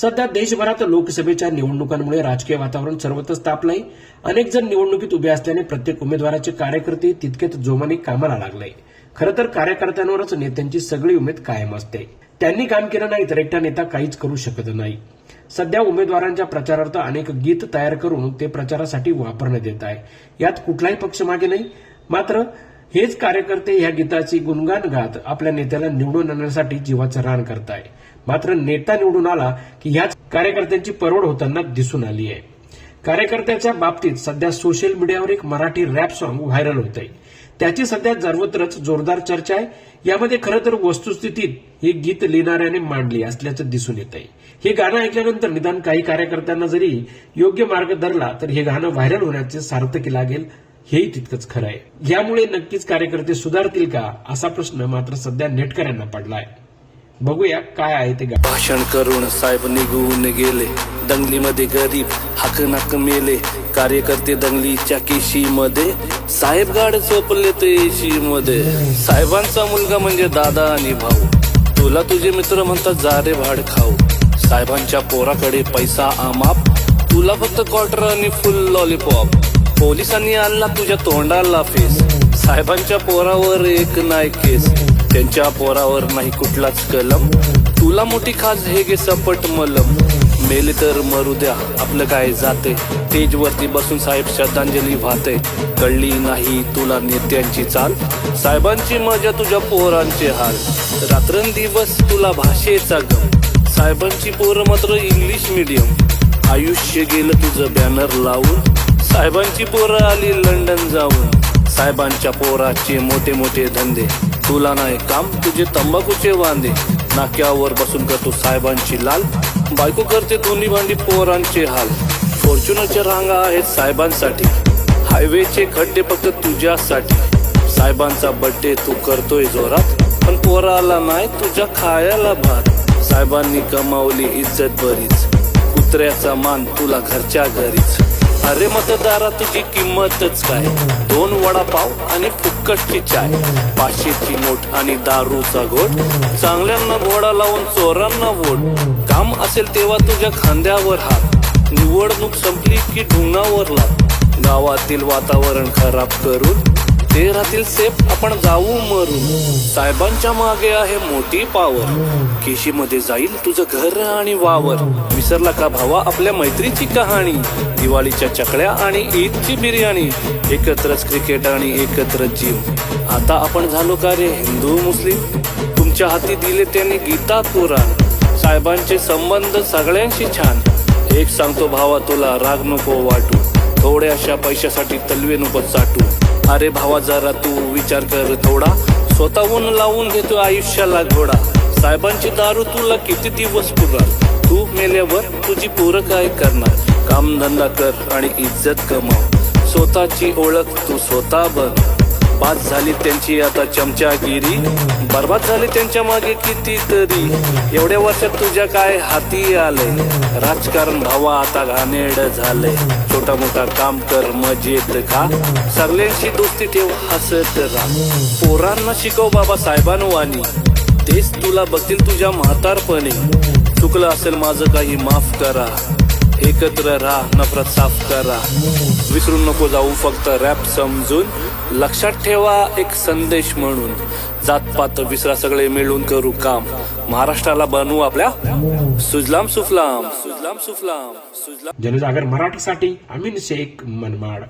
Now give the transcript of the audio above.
सध्या देशभरात लोकसभेच्या निवडणुकांमुळे राजकीय वातावरण सर्वत्रच तापलंय. अनेक जण निवडणुकीत उभे असल्याने प्रत्येक उमेदवाराचे कार्यकर्ते तितकेच जोमाने कामाला लागले. खरं तर कार्यकर्त्यांवरच नेत्यांची सगळी उमेद कायम असते. त्यांनी काम केलं नाही तर एकटा नेता काहीच करू शकत नाही. सध्या उमेदवारांच्या प्रचारार्थ अनेक गीत तयार करून ते प्रचारासाठी वापरण्यात येत आहे. यात कुठलाही पक्ष मागे नाही. मात्र हेच कार्यकर्ते ह्या गीताची गुणगान गात आपल्या नेत्याला निवडून आणण्यासाठी जीवाचं रान करताय. मात्र नेता निवडून आला की ह्याच कार्यकर्त्यांची परवड होताना दिसून आली आहे. कार्यकर्त्याच्या बाबतीत सध्या सोशल मीडियावर एक मराठी रॅप सॉन्ग व्हायरल होत आहे त्याची सध्या सर्वत्रच जोरदार चर्चा आहे. यामध्ये खरं तर वस्तुस्थितीत हे गीत लिहिणाऱ्याने मांडली असल्याचं दिसून येत आहे हे गाणं ऐकल्यानंतर निदान काही कार्यकर्त्यांना जरी योग्य मार्ग धरला तर हे गाणं व्हायरल होण्याचे सार्थकी लागेल हेही तितकंच खरं आहे. यामुळे नक्कीच कार्यकर्ते सुधारतील का? असा प्रश्न मात्र सध्या नेटकऱ्यांना पडलाय. बघूया काय आहे ते भाषण करून साहेब निघून गेले. दंगलीमध्ये गरीब हाक नाक मेले. कार्यकर्ते दंगलीच्या केशीमध्ये. साहेब गाड चोपले ते मध्ये साहेबांचा मुलगा म्हणजे दादा आणि भाऊ. तुला तुझे मित्र म्हणतात जा रे भाड खाऊ. साहेबांच्या पोराकडे पैसा आमाप. तुला फक्त क्वार्टर आणि फुल लॉलीपॉप पोलिसांनी आणला तुझ्या तोंडाला फेस. साहेबांच्या पोरावर एक नाही केस. त्यांच्या पोरावर नाही कुठलाच कलम. तुला मोठी खास हे गे सपट मलम. मेले तर मरू द्या आपलं काय जाते? स्टेज वरती बसून साहेब श्रद्धांजली वाहते. कळली नाही तुला नेत्यांची चाल? साहेबांची मजा तुझ्या पोरांचे हाल. रात्रंदिवस तुला भाषेचा गम. साहेबांची पोरं मात्र इंग्लिश मीडियम आयुष्य गेलं तुझं बॅनर लावून. साहेबांची पोरं आली लंडन जाऊन. साहेबांच्या पोराचे मोठे मोठे धंदे. तुला नाही काम तुझे तंबाखूचे वांदे. नाक्यावर बसून करतो साहेबांची लाल. बायको करते दोन्ही भांडी पोरांचे हाल. फॉर्च्युनरच्या रांगा आहेत साहेबांसाठी. हायवेचे खड्डे फक्त तुझ्यासाठी. साहेबांचा बड्डे तू करतोय जोरात. पण पोराला नाही तुझ्या खायला भात. साहेबांनी कमावली इज्जत बरीच. कुत्र्याचा मान तुला घरच्या घरीच. अरे मतदारा तुझी किंमतच काय? दोन वडापाव आणि फुक्कटची चाय. पाचशेची नोट आणि दारूचा घोट. चांगल्यांना घोडा लावून चोरांना वोट. काम असेल तेव्हा तुझ्या खांद्यावर हात. निवडणूक संपली की ढुंगावर लाग गावातील वातावरण खराब करून ते राहतील सेफ आपण जाऊ मरू. साहेबांच्या मागे आहे मोठी पावर. केशीमध्ये जाईल तुझं घर आणि वावर. विसरला का भावा आपल्या मैत्रीची कहाणी? दिवाळीच्या चकळ्या आणि ईदची बिर्याणी. एकत्रच क्रिकेट आणि एकत्रच जीव. आता आपण झालो का रे हिंदू मुस्लिम? तुमच्या हाती दिले त्यांनी गीता पुराण साहेबांचे संबंध सगळ्यांशी छान. एक सांगतो भावा तुला राग नको वाटू. थोड्याशा पैशासाठी तलवे नको चाटू. अरे भावा जरा तू विचार कर थोडा. स्वतःहून लावून घेतो आयुष्याला घोडा. साहेबांची दारू तुला किती दिवस पुरणार? तू मेल्यावर तुझी पोरं काय करणार? कामधंदा कर आणि इज्जत कमाव. स्वतःची ओळख तू स्वतः बन. बाद झाली त्यांची आता चमचागिरी. बर्बाद झाली त्यांच्या मागे कितीतरी एवढ्या वर्षात तुझ्या काय हाती आलंय? राजकारण भावा आता घाणेड झालंय. छोटा मोठा काम कर मजेत का सगळ्यांशी दोस्ती ठेव हसत राहा. पोरांना शिकव बाबा साहेबांवानी. तेच तुला बघतील तुझ्या म्हातारपणी. चुकलं असेल माझं काही माफ करा. एकत्र राहा नफरत साफ करा. विसरून नको जाऊ फक्त रॅप समजून. लक्षात ठेवा एक संदेश म्हणून. जातपात विसरा सगळे मिळून करू काम. महाराष्ट्राला बनवू आपल्या सुजलाम सुफलाम. सुजलाम सुफलाम. सुजलाम. जनजागर मराठीसाठी अमीन शेख मनमाड.